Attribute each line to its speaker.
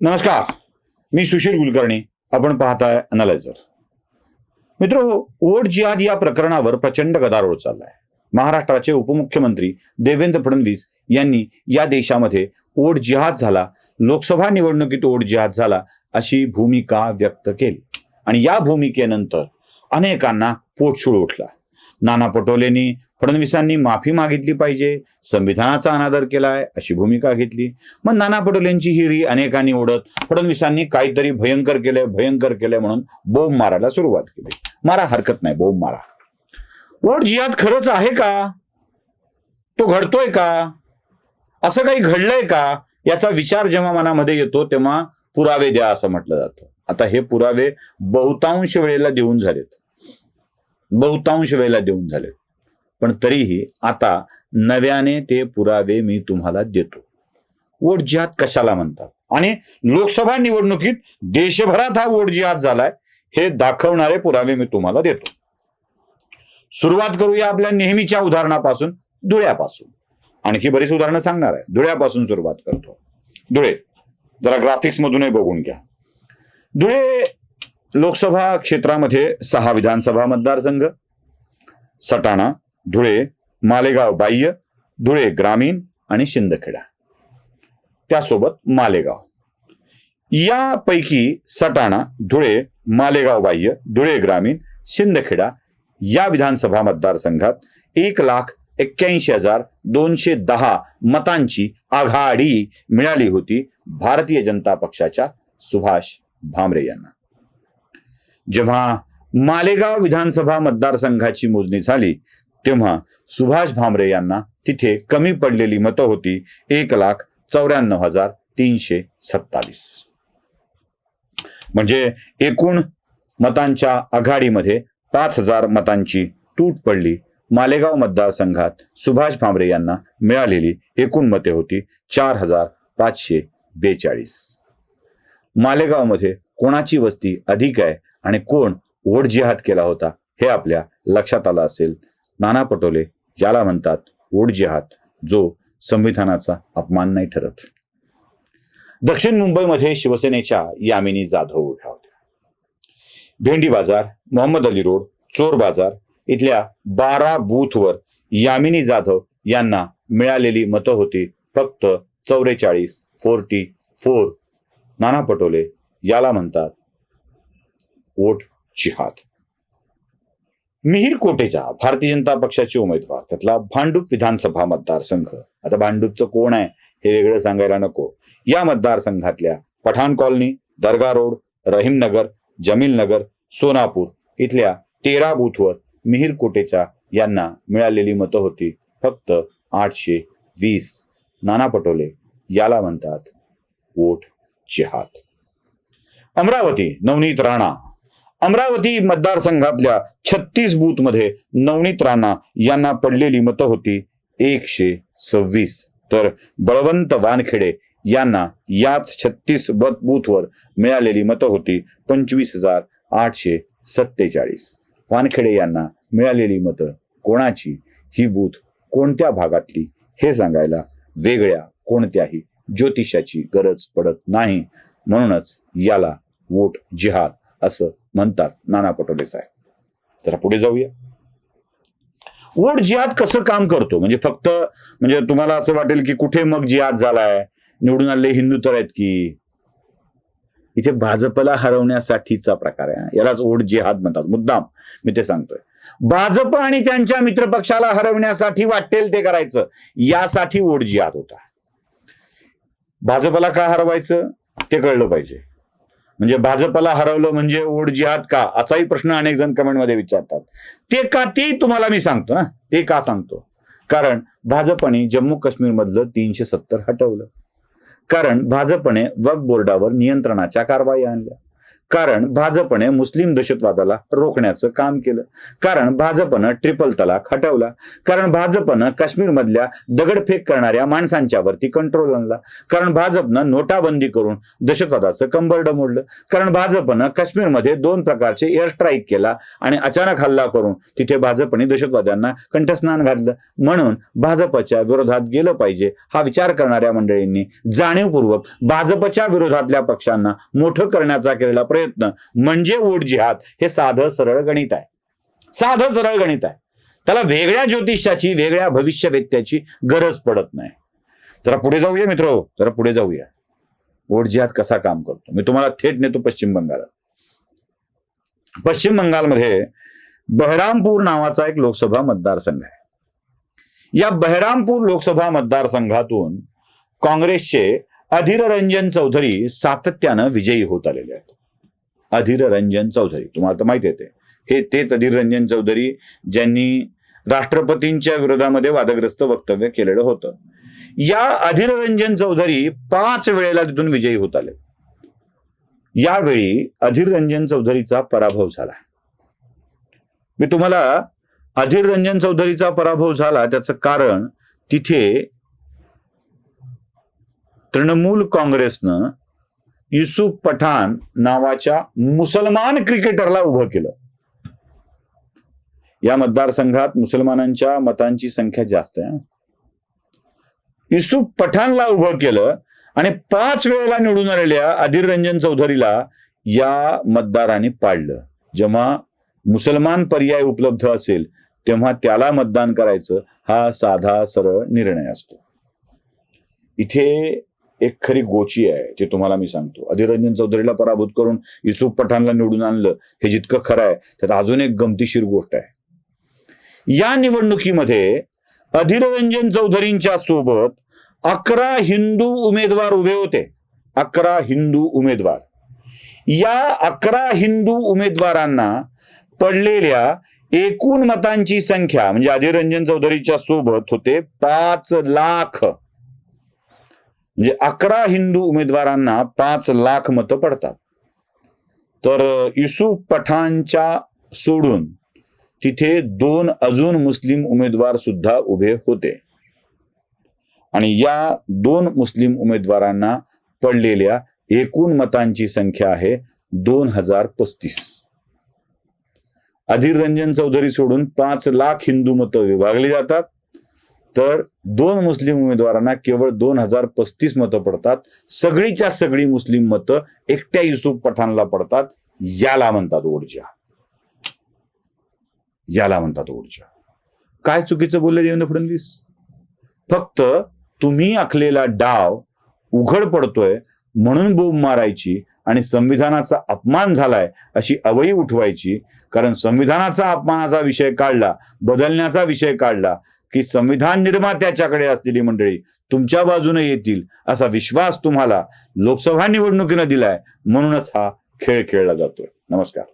Speaker 1: नमस्कार. मी सुशील कुलकर्णी. आपण पाहताय अनालायझर मित्र वोट जिहाद या प्रकरणावर प्रचंड गदारोळ चाललाय. महाराष्ट्राचे उपमुख्यमंत्री देवेंद्र फडणवीस यांनी या देशामध्ये ओट जिहाद झाला लोकसभा निवडणुकीत ओट जिहाद झाला अशी भूमिका व्यक्त केली. आणि या भूमिकेनंतर अनेकांना पोटशूळ उठला. नाना पटोलेंनी फडणवीसांनी माफी मागितली पाहिजे संविधानाचा अनादर केलाय अशी भूमिका घेतली. मग नाना पटोलेंची हिरी अनेकांनी ओढत फडणवीसांनी काहीतरी भयंकर केलंय भयंकर केलंय म्हणून बोंब मारायला सुरुवात केली. मारा हरकत नाही बोंब मारा. वट जिहाद खरंच आहे का? तो घडतोय का? असं काही घडलंय का? याचा विचार जेव्हा मनामध्ये येतो तेव्हा पुरावे द्या असं म्हटलं जातं. आता हे पुरावे बहुतांश वेळेला देऊन झालेत. बहुतांश वेळेला देऊन झालेत. पण तरीही आता नव्याने ते पुरावे मी तुम्हाला देतो. वोट जिहाद कशाला म्हणतात? आणि लोकसभा निवडणुकीत देशभरात हा वोट जिहाद झालाय हे दाखवणारे पुरावे मी तुम्हाला देतो. सुरुवात करूया आपल्या नेहमीच्या उदाहरणापासून धुळ्यापासून. आणखी बरीच उदाहरणं सांगणार आहे. धुळ्यापासून सुरुवात करतो. धुळे जरा ग्राफिक्स मधूनही बघून घ्या. धुळे लोकसभा क्षेत्रामध्ये सहा विधानसभा मतदारसंघ सटाणा धुळे मालेगाव बाह्य धुळे ग्रामीण आणि शिंदखेडा. त्यासोबत मालेगाव. यापैकी सटाणा धुळे मालेगाव बाह्य धुळे ग्रामीण शिंदखेडा या विधानसभा मतदारसंघात एक लाख एक्क्याऐंशी हजार दोनशे दहा मतांची आघाडी मिळाली होती भारतीय जनता पक्षाच्या सुभाष भामरे यांना. जेव्हा मालेगाव विधानसभा मतदारसंघाची मोजणी झाली तेव्हा सुभाष भामरे यांना तिथे कमी पडलेली मतं होती एक लाख चौऱ्याण्णव हजार तीनशे सत्तावीस. म्हणजे एकूण मतांच्या आघाडीमध्ये पाच हजार मतांची तूट पडली. मालेगाव मतदारसंघात सुभाष भामरे यांना मिळालेली एकूण मते होती चार हजार पाचशे बेचाळीस. मालेगावमध्ये कोणाची वस्ती अधिक आहे आणि कोण वोट जिहाद केला होता हे आपल्या लक्षात आलं असेल. नाना पटोले याला म्हणतात वोट जिहात जो संविधानाचा अपमान नाही ठरत. दक्षिण मुंबईमध्ये शिवसेनेच्या यामिनी जाधव उभ्या होत्या. भेंडी बाजार मोहम्मद अली रोड चोर बाजार इथल्या बारा बूथवर यामिनी जाधव यांना मिळालेली मतं होती फक्त चौवेचाळीस फोर्टी फोर. नाना पटोले याला म्हणतात वोट जिहाद मिहीर कोटेचा भारतीय जनता पक्षाचे उमेदवार त्यातला भांडूप विधानसभा मतदारसंघ. आता भांडूपचं कोण आहे हे वेगळं सांगायला नको. या मतदारसंघातल्या पठाण कॉलनी दर्गा रोड रहीमनगर जमीलनगर सोनापूर इथल्या तेरा बूथवर मिहीर कोटेचा यांना मिळालेली मतं होती. फक्त आठशे वीस. नाना पटोले याला म्हणतात वोट जिहाद. अमरावती नवनीत राणा अमरावती मतदारसंघातल्या छत्तीस बूथमध्ये नवनीत राणा यांना पडलेली मतं होती एकशे सव्वीस. तर बळवंत वानखेडे यांना याच छत्तीस बूथवर मिळालेली मतं होती पंचवीस हजार आठशे सत्तेचाळीस. वानखेडे यांना मिळालेली मतं कोणाची? ही बूथ कोणत्या भागातली? हे सांगायला वेगळ्या कोणत्याही ज्योतिषाची गरज पडत नाही. म्हणूनच याला वोट जिहाद असं म्हणतात नाना पटोले साहेब. जरा पुढे जाऊया. वोट जिहाद कसं काम करतो? म्हणजे फक्त म्हणजे तुम्हाला असं वाटेल की कुठे मग जिहाद झालाय? निवडून आलेले हिंदू तर आहेत की? इथे भाजपला हरवण्यासाठीचा प्रकार आहे. यालाच वोट जिहाद म्हणतात. मुद्दाम मी ते सांगतोय. भाजप आणि त्यांच्या मित्रपक्षाला हरवण्यासाठी वाटेल ते करायचं. यासाठी वोट जिहाद होता. भाजपला का हरवायचं? ते कळलं पाहिजे. म्हणजे भाजपला हरवलं म्हणजे ओढ जिहाद का? असाही प्रश्न अनेक जण कमेंटमध्ये विचारतात. ते का ते तुम्हाला मी सांगतो ना. ते का सांगतो? कारण भाजपने जम्मू काश्मीर मधलं तीनशे सत्तर हटवलं. कारण भाजपने वक्फ बोर्डावर नियंत्रणाच्या कारवाई आणल्या. कारण भाजपने मुस्लिम दहशतवादाला रोखण्याचं काम केलं. कारण भाजपनं ट्रिपल तलाक हटवला. कारण भाजपनं काश्मीरमधल्या दगडफेक करणाऱ्या माणसांच्या वरती कंट्रोल आणला. कारण भाजपनं नोटाबंदी करून दहशतवादाचं कंबरड मोडलं. कारण भाजपनं काश्मीरमध्ये दोन प्रकारचे एअर स्ट्राईक केला आणि अचानक हल्ला करून तिथे भाजपने दहशतवाद्यांना कंठस्नान घातलं. म्हणून भाजपच्या विरोधात गेलं पाहिजे हा विचार करणाऱ्या मंडळींनी जाणीवपूर्वक भाजपच्या विरोधातल्या पक्षांना मोठं करण्याचा केलेला प्रयत्न. म्हणजे वोट जिहाद. हे साधं सरळ गणित आहे. साधं सरळ गणित आहे. त्याला वेगळ्या ज्योतिषाची वेगळ्या भविष्यवेत्याची गरज पडत नाही. जरा पुढे जाऊया मित्र. जरा पुढे जाऊया. वोट जिहाद कसा काम करतो? मी तुम्हाला थेट नेतो पश्चिम बंगालात पश्चिम बंगालमध्ये बहरामपूर नावाचा एक लोकसभा मतदारसंघ आहे. या बहरामपूर लोकसभा मतदारसंघातून काँग्रेसचे अधीर रंजन चौधरी सातत्यानं विजयी होत आलेले आहेत. अधीर रंजन चौधरी. तुम्हाला तर माहिती येते हे तेच अधीर रंजन चौधरी ज्यांनी राष्ट्रपतींच्या विरोधामध्ये वादग्रस्त वक्तव्य केलेलं होतं. या अधीर रंजन चौधरी पाच वेळेला तिथून विजयी होत आले. यावेळी अधीर रंजन चौधरीचा पराभव झाला. मी तुम्हाला अधीर रंजन चौधरीचा पराभव झाला त्याचं कारण तिथे तृणमूल काँग्रेसनं युसुफ पठाण नावाच्या मुसलमान क्रिकेटरला उभं केलं. या मतदारसंघात मुसलमानांच्या मतांची संख्या जास्त आहे. युसुफ पठाणला उभं केलं आणि पाच वेळेला निवडून आलेल्या अधीर रंजन चौधरीला या मतदाराने पाडलं. जेव्हा मुसलमान पर्याय उपलब्ध असेल तेव्हा त्याला मतदान करायचं हा साधा सरळ निर्णय असतो. इथे एक खरी गोची आहे ते तुम्हाला मी सांगतो. अधिरंजन चौधरीला पराभूत करून युसुफ पठाणला निवडून आणलं हे जितकं खरं आहे त्यात अजून एक गमतीशीर गोष्ट आहे. या निवडणुकीमध्ये अधीररंजन चौधरींच्या सोबत अकरा हिंदू उमेदवार उभे होते. अकरा हिंदू उमेदवार. या अकरा हिंदू उमेदवारांना पडलेल्या एकूण मतांची संख्या म्हणजे अधिरंजन चौधरीच्या सोबत होते पाच लाख. म्हणजे अकरा हिंदू उमेदवारांना पाच लाख मतं पडतात. तर युसुफ पठाणच्या सोडून तिथे दोन अजून मुस्लिम उमेदवार सुद्धा उभे होते. आणि या दोन मुस्लिम उमेदवारांना पडलेल्या एकूण मतांची संख्या आहे दोन हजार पस्तीस. अधीर रंजन चौधरी सोडून पाच लाख हिंदू मतं विभागली जातात. तर दोन मुस्लिम उमेदवारांना केवळ दोन हजार पस्तीस मतं पडतात. सगळीच्या सगळी मुस्लिम मतं एकट्या युसुफ पठाणला पडतात. याला म्हणतात ऊर्जा याला म्हणतात ऊर्जा काय चुकीचं बोलले देवेंद्र फडणवीस? फक्त तुम्ही आखलेला डाव उघड पडतोय म्हणून बोंब मारायची आणि संविधानाचा अपमान झालाय अशी अवई उठवायची. कारण संविधानाचा अपमानाचा विषय काढला बदलण्याचा विषय काढला की संविधान निर्मात्याच्याकडे असलेली मंडळी तुमच्या बाजूने येतील असा विश्वास तुम्हाला लोकसभा निवडणुकीनं दिलाय म्हणूनच हा खेळ खेळला जातोय. नमस्कार.